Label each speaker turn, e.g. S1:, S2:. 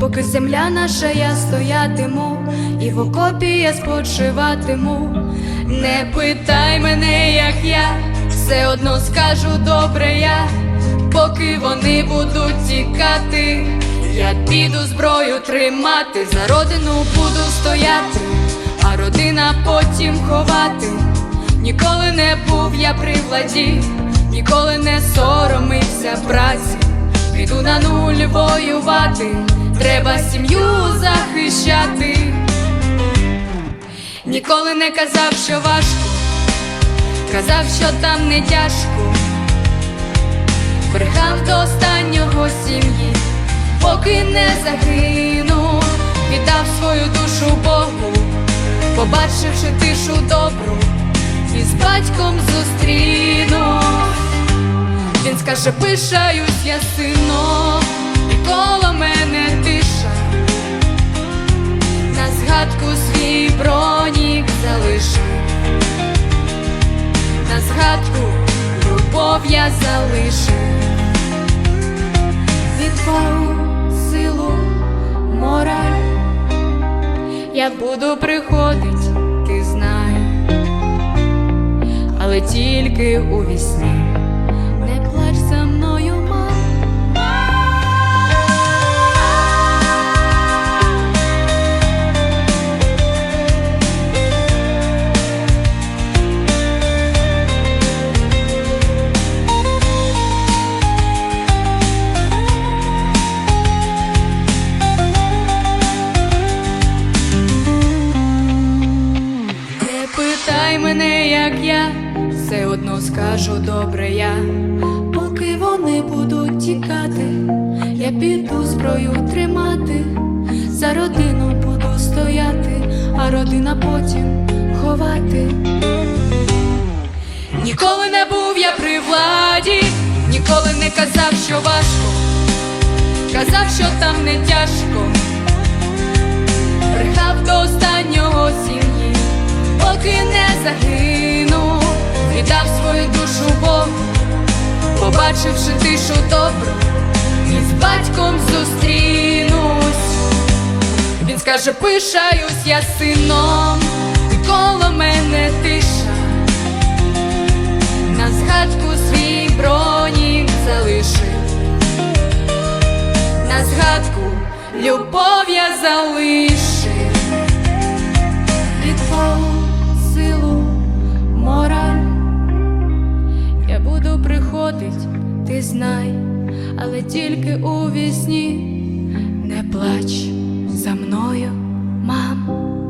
S1: Поки земля наша, я стоятиму, і в окопі я спочиватиму. Не питай мене, як я, все одно скажу добре я, поки вони будуть тікати, я піду зброю тримати, за родину буду стояти, а родина потім ховати. Ніколи не був я при владі, ніколи не соромився праці. Воювати, треба сім'ю захищати. Ніколи не казав, що важко, казав, що там не тяжко. Брехав до останнього сім'ї, поки не загинув, віддав свою душу Богу, побачивши тишу добру, і з батьком зустрінув. Він скаже, пишаюсь я сином, згадку любов я залишу, відвагу, силу, мораль, я буду приходить, ти знай, але тільки у вісні. Не мене, як я, все одно скажу добре я. Поки вони будуть тікати, я піду зброю тримати, за родину буду стояти, а родина потім ховати. Ніколи не був я при владі, ніколи не казав, що важко, казав, що там не тяжко побачивши тишу добру, і з батьком зустрінусь. Він скаже, пишаюсь я сином, і коло мене тиша, на згадку свій бронік залишив на згадку любов я залишив але тільки у вісні не плач за мною, мам.